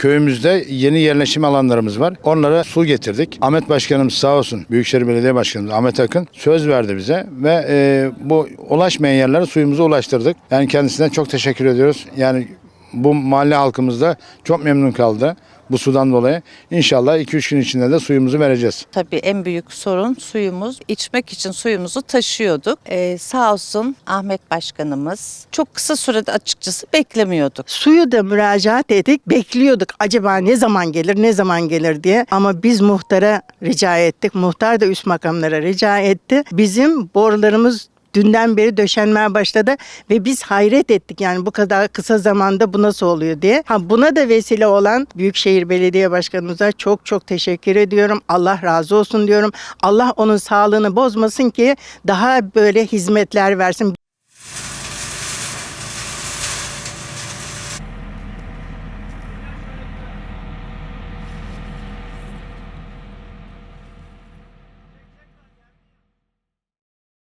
Köyümüzde yeni yerleşim alanlarımız var. Onlara su getirdik. Ahmet Başkanımız sağ olsun. Büyükşehir Belediye Başkanımız Ahmet Akın söz verdi bize ve e, bu ulaşmayan yerlere suyumuzu ulaştırdık. Yani kendisine çok teşekkür ediyoruz. Yani bu mahalle halkımız da çok memnun kaldı bu sudan dolayı. İnşallah 2-3 gün içinde de suyumuzu vereceğiz. Tabii en büyük sorun suyumuz. İçmek için suyumuzu taşıyorduk. Ee, sağ olsun Ahmet Başkanımız çok kısa sürede açıkçası beklemiyorduk. Suyu da müracaat ettik. Bekliyorduk acaba ne zaman gelir ne zaman gelir diye. Ama biz muhtara rica ettik. Muhtar da üst makamlara rica etti. Bizim borularımız dünden beri döşenmeye başladı ve biz hayret ettik yani bu kadar kısa zamanda bu nasıl oluyor diye. Ha buna da vesile olan Büyükşehir Belediye Başkanımıza çok çok teşekkür ediyorum. Allah razı olsun diyorum. Allah onun sağlığını bozmasın ki daha böyle hizmetler versin.